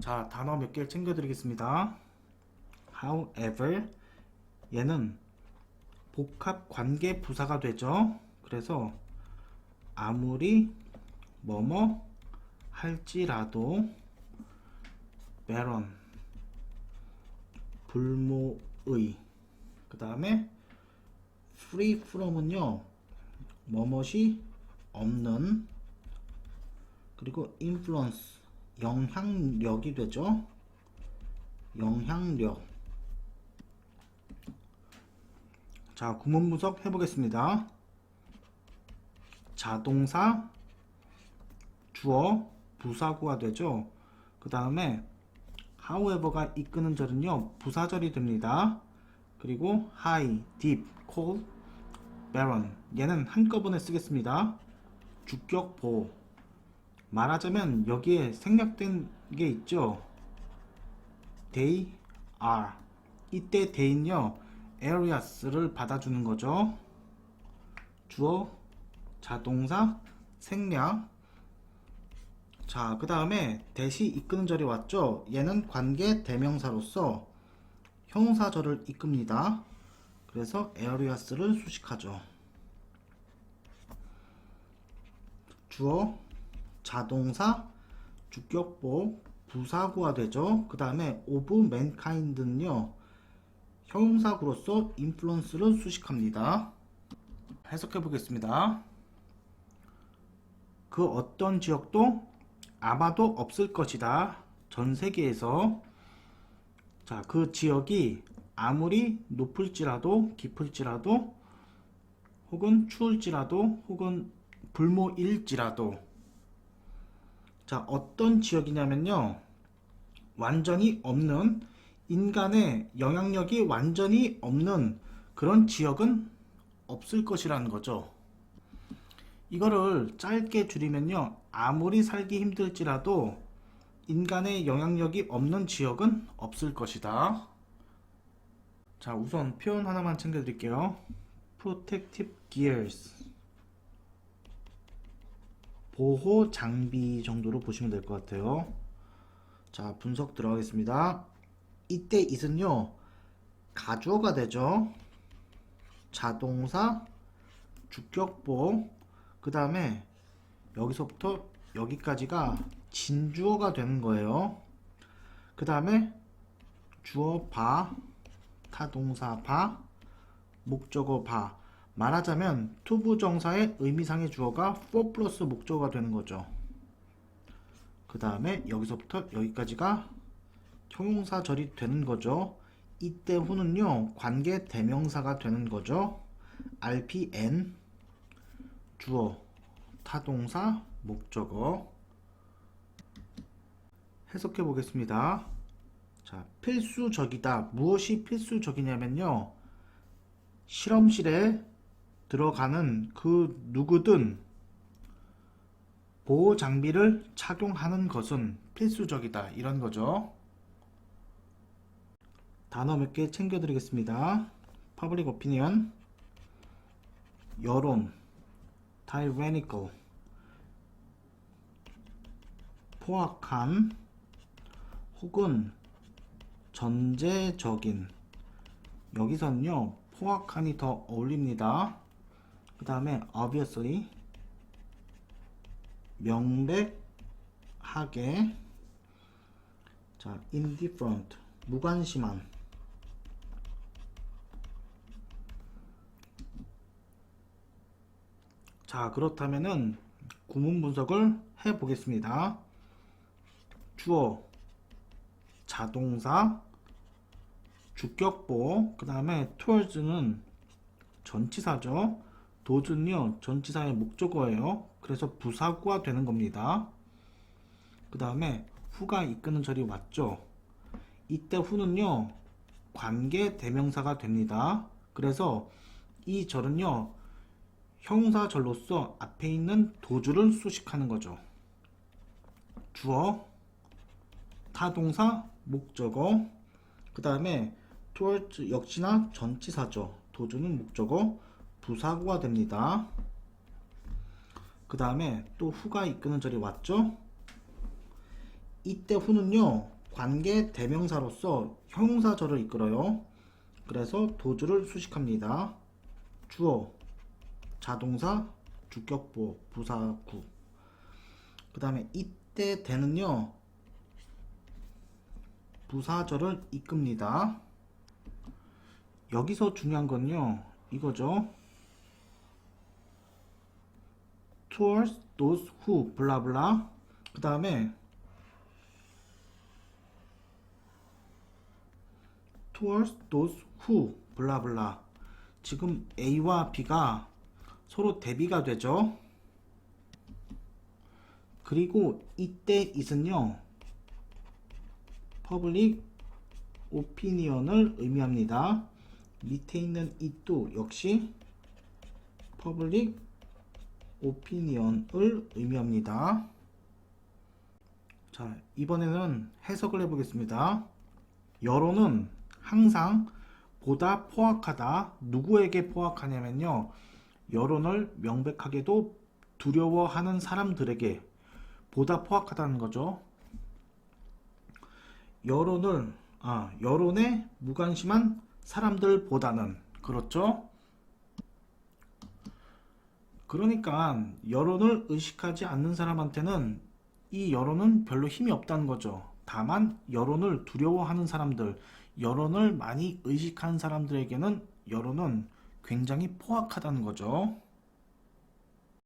자, 단어 몇 개를 챙겨드리겠습니다. However, 얘는 복합 관계 부사가 되죠. 그래서 아무리 뭐뭐 할지라도 baron 불모의 그 다음에 free from은요 뭐뭇이 없는 그리고 influence 영향력이 되죠? 영향력. 자 구문 분석 해보겠습니다. 자동사 주어 부사구가 되죠? 그 다음에 however가 이끄는 절은요 부사절이 됩니다. 그리고 high, deep, cold, baron 얘는 한꺼번에 쓰겠습니다. 주격 보호 말하자면 여기에 생략된 게 있죠 they are 이때 they는요 areas를 받아주는 거죠 주어 자동사 생략 자, 그 다음에 대시 이끄는 절이 왔죠? 얘는 관계 대명사로서 형용사절을 이끕니다. 그래서 에어리아스를 수식하죠. 주어, 자동사, 주격보, 부사구가 되죠. 그 다음에 of mankind는요, 형용사구로서 인플루언스를 수식합니다. 해석해 보겠습니다. 그 어떤 지역도 아마도 없을 것이다. 전 세계에서 자, 그 지역이 아무리 높을지라도 깊을지라도 혹은 추울지라도 혹은 불모일지라도 자, 어떤 지역이냐면요. 완전히 없는 인간의 영향력이 완전히 없는 그런 지역은 없을 것이라는 거죠. 이거를 짧게 줄이면요. 아무리 살기 힘들지라도 인간의 영향력이 없는 지역은 없을 것이다. 자, 우선 표현 하나만 챙겨드릴게요. Protective Gears. 보호 장비 정도로 보시면 될 것 같아요. 자, 분석 들어가겠습니다. 이때 it은요, 가주어가 되죠. 자동사, 주격보, 그 다음에 여기서부터 여기까지가 진주어가 되는 거예요. 그 다음에 주어 바, 타동사 바, 목적어 바. 말하자면 투부정사의 의미상의 주어가 4 플러스 목적어가 되는 거죠. 그 다음에 여기서부터 여기까지가 형용사 절이 되는 거죠. 이때 후는요 관계 대명사가 되는 거죠. RPN 주어, 타동사, 목적어 해석해 보겠습니다. 자, 필수적이다. 무엇이 필수적이냐면요. 실험실에 들어가는 그 누구든 보호 장비를 착용하는 것은 필수적이다. 이런 거죠. 단어 몇 개 챙겨 드리겠습니다. 퍼블릭 오피니언 여론 tyrannical 포악한 혹은 전제적인 여기서는요 포악한이 더 어울립니다 그 다음에 obviously 명백하게 자 indifferent 무관심한 자, 그렇다면은 구문 분석을 해 보겠습니다. 주어, 자동사, 주격보, 그 다음에 towards는 전치사죠. 도준요, 전치사의 목적어예요. 그래서 부사구가 되는 겁니다. 그 다음에 후가 이끄는 절이 왔죠. 이때 후는요, 관계 대명사가 됩니다. 그래서 이 절은요, 형용사절로서 앞에 있는 도주를 수식하는 거죠. 주어, 타동사, 목적어, 그 다음에 towards 역시나 전치사죠. 도주는 목적어, 부사구가 됩니다. 그 다음에 또 후가 이끄는 절이 왔죠. 이때 후는요 관계 대명사로서 형용사절을 이끌어요. 그래서 도주를 수식합니다. 주어, 자동사, 주격보, 부사구. 그 다음에 이때 대는요 부사절을 이끕니다. 여기서 중요한 건요 이거죠. Towards those who 블라블라 그 다음에 towards those who 블라블라 지금 A와 B가 서로 대비가 되죠 그리고 이때 it은요 public opinion을 의미합니다 밑에 있는 it도 역시 public opinion을 의미합니다 자 이번에는 해석을 해보겠습니다 여론은 항상 보다 포악하다. 누구에게 포악하냐면요. 여론을 명백하게도 두려워하는 사람들에게 보다 포악하다는 거죠. 여론을 아, 여론에 무관심한 사람들보다는 그렇죠? 그러니까 여론을 의식하지 않는 사람한테는 이 여론은 별로 힘이 없다는 거죠. 다만 여론을 두려워하는 사람들, 여론을 많이 의식하는 사람들에게는 여론은 굉장히 포악하다는 거죠.